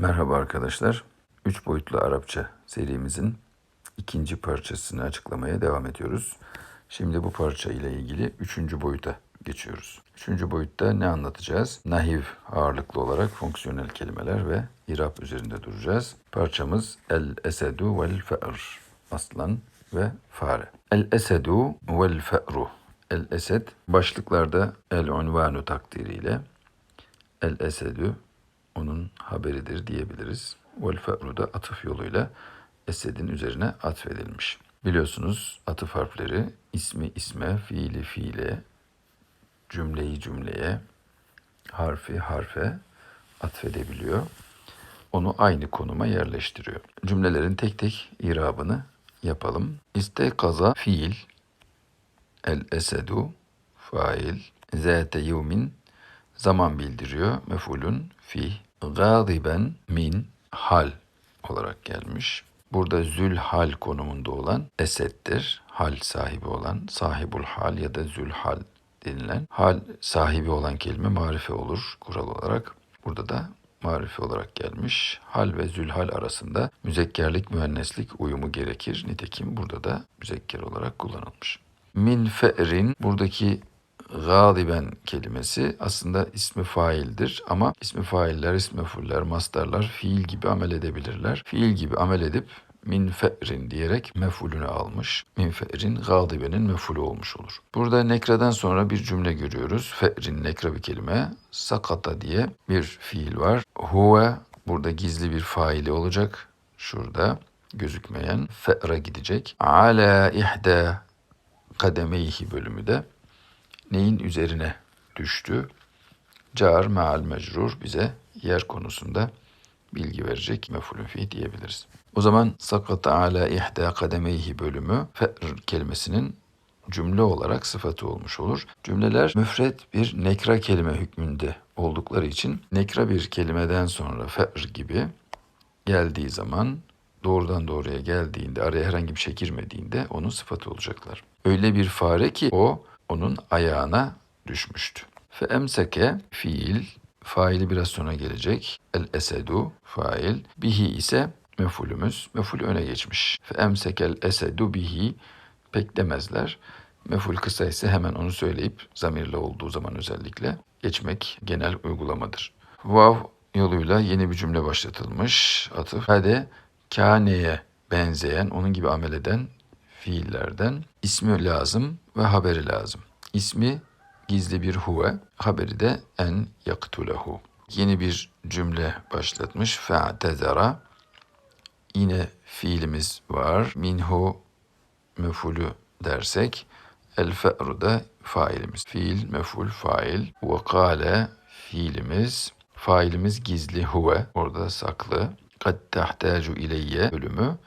Merhaba arkadaşlar. Üç boyutlu Arapça serimizin ikinci parçasını açıklamaya devam ediyoruz. Şimdi bu parça ile ilgili üçüncü boyuta geçiyoruz. Üçüncü boyutta ne anlatacağız? Nahiv ağırlıklı olarak fonksiyonel kelimeler ve irab üzerinde duracağız. Parçamız el esedu vel fe'r. Aslan ve fare. El esedu vel fe'ru. El esed başlıklarda el unvanu takdiriyle el esedü onun haberidir diyebiliriz. Vel fe'ru da atıf yoluyla esedin üzerine atfedilmiş. Biliyorsunuz atıf harfleri ismi isme, fiili fiile, cümleyi cümleye, harfi harfe atfedebiliyor. Onu aynı konuma yerleştiriyor. Cümlelerin tek tek irabını yapalım. İste kaza fiil, el esedu fail, zate yevmin zaman bildiriyor. Mefulun fi gadiben min hal olarak gelmiş. Burada zül hal konumunda olan esettir. Hal sahibi olan sahibul hal ya da zül hal denilen hal sahibi olan kelime marife olur kural olarak. Burada da marife olarak gelmiş. Hal ve zülhal arasında müzekkerlik müenneslik uyumu gerekir. Nitekim burada da müzekker olarak kullanılmış. Min fe'rin buradaki galiben kelimesi aslında ismi faildir ama ismi failler, ismi fuller, mastarlar fiil gibi amel edebilirler. Fiil gibi amel edip min fe'rin diyerek mefulünü almış. Min fe'rin gadibenin mefulü olmuş olur. Burada nekradan sonra bir cümle görüyoruz. Fe'rin nekra bir kelime. Sakata diye bir fiil var. Huve burada gizli bir faili olacak. Şurada gözükmeyen fe'ra gidecek. Ala ihda kademeyhi bölümü de neyin üzerine düştü? Car meal mecrur bize yer konusunda bilgi verecek mefulün fi diyebiliriz. O zaman sakata ala ihda kademeyhi bölümü fe'r kelimesinin cümle olarak sıfatı olmuş olur. Cümleler müfret bir nekra kelime hükmünde oldukları için nekra bir kelimeden sonra fe'r gibi geldiği zaman doğrudan doğruya geldiğinde araya herhangi bir şey girmediğinde onun sıfatı olacaklar. Öyle bir fare ki o onun ayağına düşmüştü. Fe emseke fiil faili biraz sonra gelecek. El esedu fail bihi ise mefulümüz. Meful öne geçmiş. Fe emsekel esedu bihi pek demezler. Meful kısa ise hemen onu söyleyip zamirle olduğu zaman özellikle geçmek genel uygulamadır. Vav yoluyla yeni bir cümle başlatılmış. Atıf. Hadi kâneye benzeyen, onun gibi amel eden fiillerden ismi lazım ve haberi lazım. İsmi gizli bir huve, haberi de en yaktulehu. Yeni bir cümle başlatmış. Fe'tezera. Yine fiilimiz var. Minhu mefulü dersek el fe'ru da failimiz. Fiil, meful, fail. Ve kale fiilimiz. Failimiz gizli huve. Orada saklı. Kad tehtacu ileyye bölümü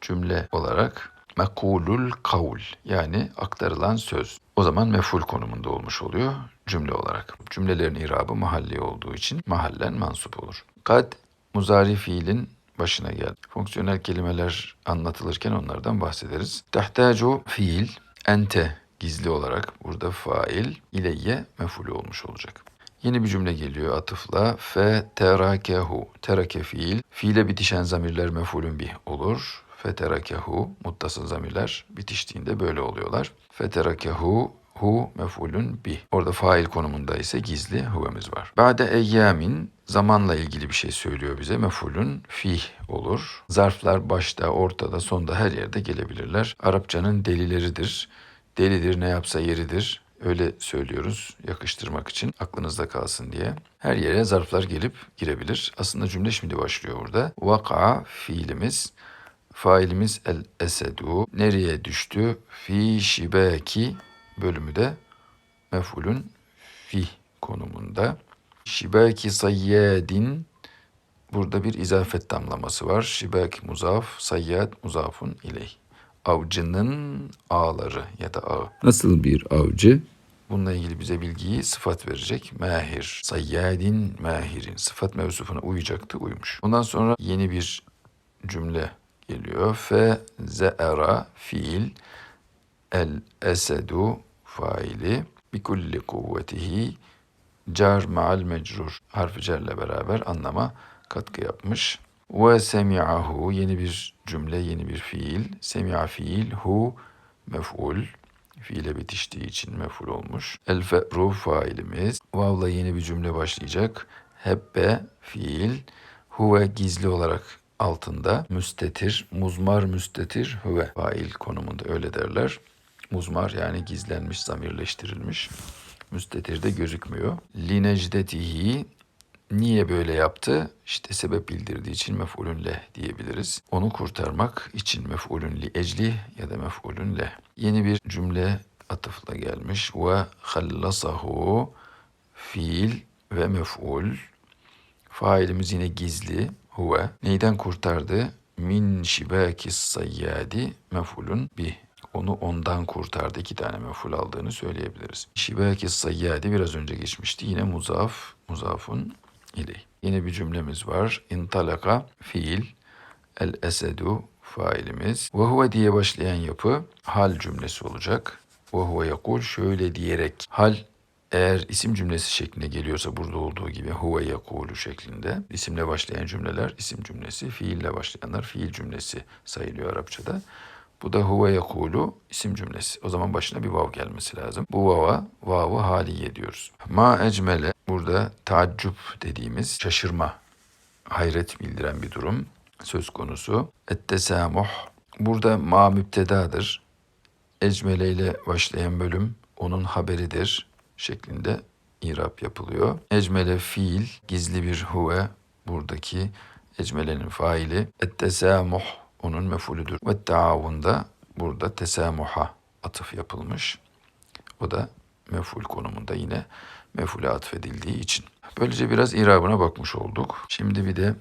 cümle olarak mekulul kavl yani aktarılan söz. O zaman meful konumunda olmuş oluyor cümle olarak. Cümlelerin irabı mahalli olduğu için mahallen mansup olur. Kad muzari fiilin başına geldi. Fonksiyonel kelimeler anlatılırken onlardan bahsederiz. Tehtacu fiil, ente gizli olarak burada fail, ileyye mefulü olmuş olacak. Yeni bir cümle geliyor atıfla. Fe terakehu. Terake fiil. Fiile bitişen zamirler mefulün bih olur. Feterakehu muttasıl zamirler bitiştiğinde böyle oluyorlar. Feterakehu hu mefulün bih. Orada fail konumunda ise gizli huvemiz var. Ba'de eyyamin zamanla ilgili bir şey söylüyor bize. Mefulün fih olur. Zarflar başta, ortada, sonda her yerde gelebilirler. Arapçanın delileridir. Delidir ne yapsa yeridir. Öyle söylüyoruz yakıştırmak için aklınızda kalsın diye. Her yere zarflar gelip girebilir. Aslında cümle şimdi başlıyor burada. Vaka fiilimiz Failimiz el esedu nereye düştü? Fi şibeki bölümü de mefulün fi konumunda. Şibeki sayyadin burada bir izafet damlaması var. Şibek muzaf, sayyad muzafun ileyh. Avcının ağları ya da ağı. Nasıl bir avcı? Bununla ilgili bize bilgiyi sıfat verecek. Mahir. Sayyadin mahirin. Sıfat mevsufuna uyacaktı, uymuş. Ondan sonra yeni bir cümle geliyor. Fe ze'era fiil el esedu faili bi kulli kuvvetihi car ma'al mecrur harfi cerle beraber anlama katkı yapmış. Ve semi'ahu yeni bir cümle, yeni bir fiil. Semi'a fiil, hu mef'ul. Fiile bitiştiği için mef'ul olmuş. El fe'ru failimiz. Vav'la yeni bir cümle başlayacak. Hebbe fiil. Huve gizli olarak altında. Müstetir, muzmar müstetir huve. Fail konumunda öyle derler. Muzmar yani gizlenmiş, zamirleştirilmiş. Müstetir de gözükmüyor. Linecdetihi Niye böyle yaptı? İşte sebep bildirdiği için mef'ulün leh diyebiliriz. Onu kurtarmak için mef'ulün li ecli ya da mef'ulün leh. Yeni bir cümle atıfla gelmiş. Ve hallasahu fiil ve mef'ul. Failimiz yine gizli. Huve. Neyden kurtardı? Min şibakis sayyadi mef'ulun bih. Onu ondan kurtardı. İki tane mef'ul aldığını söyleyebiliriz. Şibakis sayyadi biraz önce geçmişti. Yine muzaf, muzafun ileyh. Yeni bir cümlemiz var. İntalaka fiil el esedu failimiz. Ve huve diye başlayan yapı hal cümlesi olacak. Ve huve yakul şöyle diyerek hal eğer isim cümlesi şeklinde geliyorsa burada olduğu gibi huve yakulu şeklinde isimle başlayan cümleler isim cümlesi, fiille başlayanlar fiil cümlesi sayılıyor Arapçada. Bu da huve yakulu isim cümlesi. O zaman başına bir vav gelmesi lazım. Bu vava vavı haliye diyoruz. Ma ecmele burada taaccüp dediğimiz şaşırma, hayret bildiren bir durum söz konusu. Ettesamuh burada ma müptedadır. Ecmele ile başlayan bölüm onun haberidir şeklinde irap yapılıyor. Ecmele fiil, gizli bir huve buradaki ecmelenin faili. Ettesamuh onun mefulüdür. Ve taavunda burada tesamuha atıf yapılmış. O da meful konumunda yine mefule atfedildiği için. Böylece biraz irabına bakmış olduk. Şimdi bir de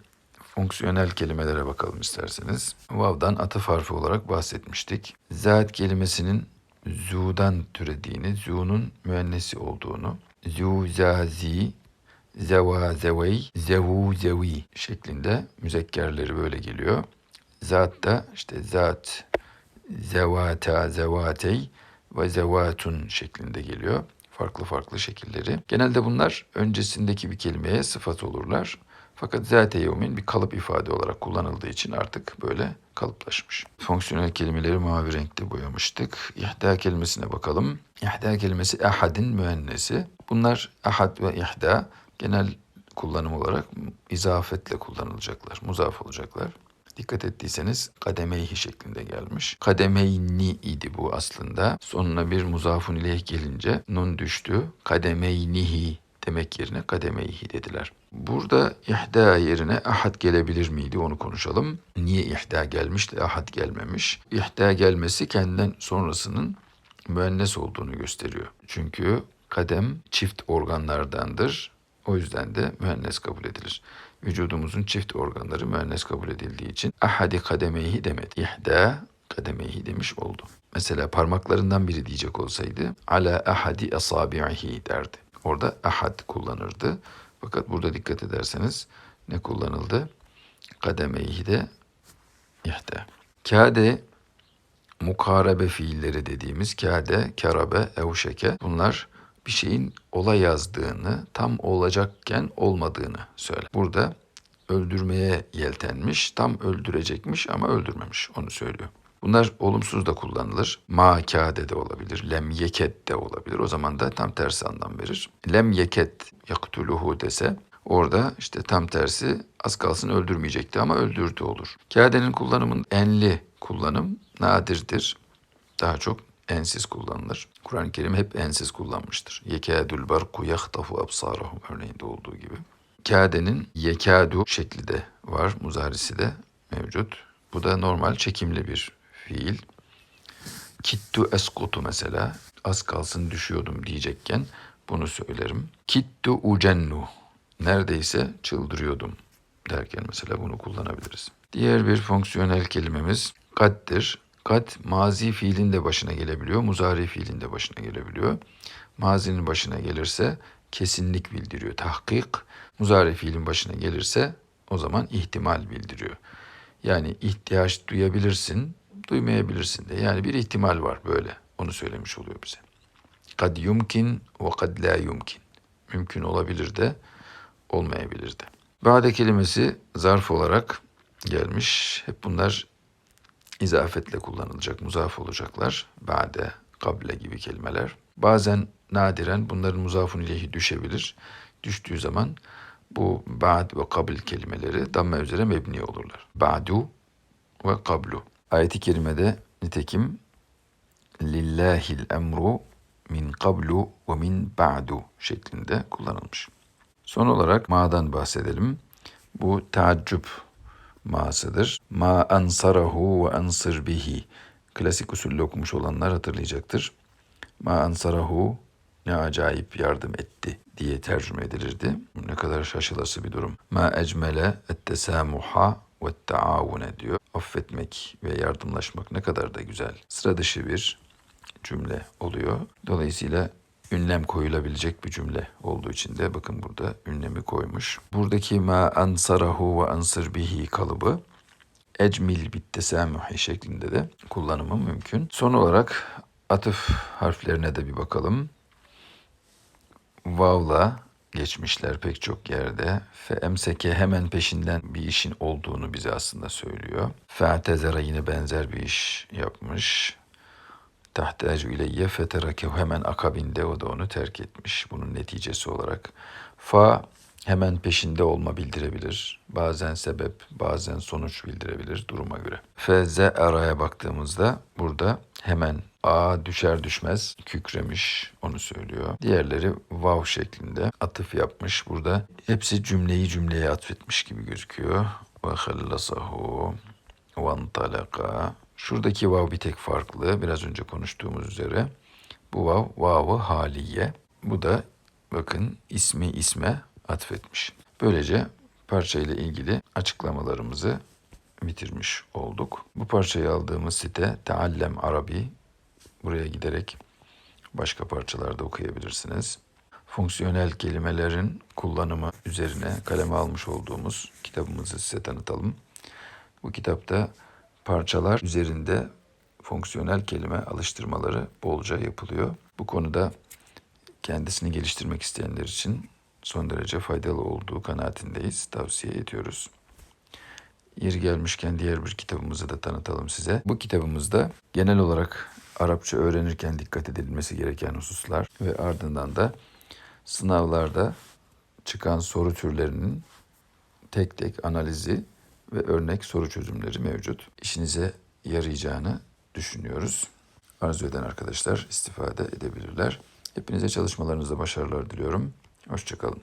fonksiyonel kelimelere bakalım isterseniz. Vav'dan atıf harfi olarak bahsetmiştik. Zat kelimesinin zu'dan türediğini, zu'nun müennesi olduğunu, zu, zazi, zeva, zevey, zevu, zevi şeklinde müzekkerleri böyle geliyor. Zat da işte zat, zevata, zevatey ve zevatun şeklinde geliyor. Farklı farklı şekilleri. Genelde bunlar öncesindeki bir kelimeye sıfat olurlar. Fakat zate yevmin bir kalıp ifade olarak kullanıldığı için artık böyle kalıplaşmış. Fonksiyonel kelimeleri mavi renkte boyamıştık. İhda kelimesine bakalım. İhda kelimesi ahadin müennesi. Bunlar ahad ve ihda genel kullanım olarak izafetle kullanılacaklar, muzaf olacaklar. Dikkat ettiyseniz kademeyhi şeklinde gelmiş. Kademeyni idi bu aslında. Sonuna bir muzafun ileyh gelince nun düştü. Kademeynihi demek yerine kademeyhi dediler. Burada ihda yerine ahad gelebilir miydi onu konuşalım. Niye ihda gelmiş de ahad gelmemiş? İhda gelmesi kendinden sonrasının müennes olduğunu gösteriyor. Çünkü kadem çift organlardandır. O yüzden de müennes kabul edilir. Vücudumuzun çift organları müennes kabul edildiği için ahadi kademeyhi demedi. İhda kademeyhi demiş oldu. Mesela parmaklarından biri diyecek olsaydı ala ahadi asabi'ihi derdi. Orada ahad kullanırdı. Fakat burada dikkat ederseniz ne kullanıldı? Kademeyhi de ihda. Kade mukarebe fiilleri dediğimiz kade, karabe, evşeke bunlar bir şeyin ola yazdığını, tam olacakken olmadığını söyler. Burada öldürmeye yeltenmiş, tam öldürecekmiş ama öldürmemiş onu söylüyor. Bunlar olumsuz da kullanılır. Ma kâde de olabilir. Lem yeket de olabilir. O zaman da tam tersi anlam verir. Lem yeket yaktuluhu dese orada işte tam tersi az kalsın öldürmeyecekti ama öldürdü olur. Kâdenin kullanımın enli kullanım nadirdir. Daha çok ensiz kullanılır. Kur'an-ı Kerim hep ensiz kullanmıştır. Yekâdül barku yahtafu absarahum örneğinde olduğu gibi. Kâdenin yekâdu şekli de var. Muzarisi de mevcut. Bu da normal çekimli bir fiil. Kittu eskutu mesela. Az kalsın düşüyordum diyecekken bunu söylerim. Kittu ucennu. Neredeyse çıldırıyordum derken mesela bunu kullanabiliriz. Diğer bir fonksiyonel kelimemiz kaddir. Kat mazi fiilin de başına gelebiliyor, muzari fiilin de başına gelebiliyor. Mazinin başına gelirse kesinlik bildiriyor, tahkik. Muzari fiilin başına gelirse o zaman ihtimal bildiriyor. Yani ihtiyaç duyabilirsin, duymayabilirsin de. Yani bir ihtimal var böyle. Onu söylemiş oluyor bize. Kad yumkin ve kad la yumkin. Mümkün olabilir de olmayabilir de. Bade kelimesi zarf olarak gelmiş. Hep bunlar izafetle kullanılacak, muzaf olacaklar. Bade, kable gibi kelimeler. Bazen nadiren bunların muzafun ileyhi düşebilir. Düştüğü zaman bu ba'd ve kabil kelimeleri damme üzere mebni olurlar. Ba'du ve kablu. Ayet-i kerimede nitekim lillahil emru min kablu ve min ba'du şeklinde kullanılmış. Son olarak ma'dan bahsedelim. Bu taaccüp ma'sıdır. Ma ansarahu ve ansır bihi. Klasik usulle okumuş olanlar hatırlayacaktır. Ma ansarahu ne acayip yardım etti diye tercüme edilirdi. Ne kadar şaşılası bir durum. Ma ecmele ettesamuha ve taavune diyor. Affetmek ve yardımlaşmak ne kadar da güzel. Sıra dışı bir cümle oluyor. Dolayısıyla ünlem koyulabilecek bir cümle olduğu için de bakın burada ünlemi koymuş. Buradaki ma ansarahu ve ansır bihi kalıbı ecmil bittesamuhi şeklinde de kullanımı mümkün. Son olarak atıf harflerine de bir bakalım. Vav'la geçmişler pek çok yerde. Fe emseke hemen peşinden bir işin olduğunu bize aslında söylüyor. Fe'tezera yine benzer bir iş yapmış. Tahtecu ileyye feterakehu hemen akabinde o da onu terk etmiş. Bunun neticesi olarak. Fa hemen peşinde olma bildirebilir. Bazen sebep, bazen sonuç bildirebilir duruma göre. Feze araya baktığımızda burada hemen a düşer düşmez kükremiş onu söylüyor. Diğerleri vav şeklinde atıf yapmış. Burada hepsi cümleyi cümleye atfetmiş gibi gözüküyor. Ve hallasahu ve Şuradaki vav bir tek farklı. Biraz önce konuştuğumuz üzere. Bu vav vavı haliye. Bu da bakın ismi isme atfetmiş. Böylece parçayla ilgili açıklamalarımızı bitirmiş olduk. Bu parçayı aldığımız site Teallem Arabi. Buraya giderek başka parçalarda okuyabilirsiniz. Fonksiyonel kelimelerin kullanımı üzerine kaleme almış olduğumuz kitabımızı size tanıtalım. Bu kitapta parçalar üzerinde fonksiyonel kelime alıştırmaları bolca yapılıyor. Bu konuda kendisini geliştirmek isteyenler için son derece faydalı olduğu kanaatindeyiz. Tavsiye ediyoruz. Yeri gelmişken diğer bir kitabımızı da tanıtalım size. Bu kitabımızda genel olarak Arapça öğrenirken dikkat edilmesi gereken hususlar ve ardından da sınavlarda çıkan soru türlerinin tek tek analizi ve örnek soru çözümleri mevcut. İşinize yarayacağını düşünüyoruz. Arzu eden arkadaşlar istifade edebilirler. Hepinize çalışmalarınızda başarılar diliyorum. Hoşçakalın.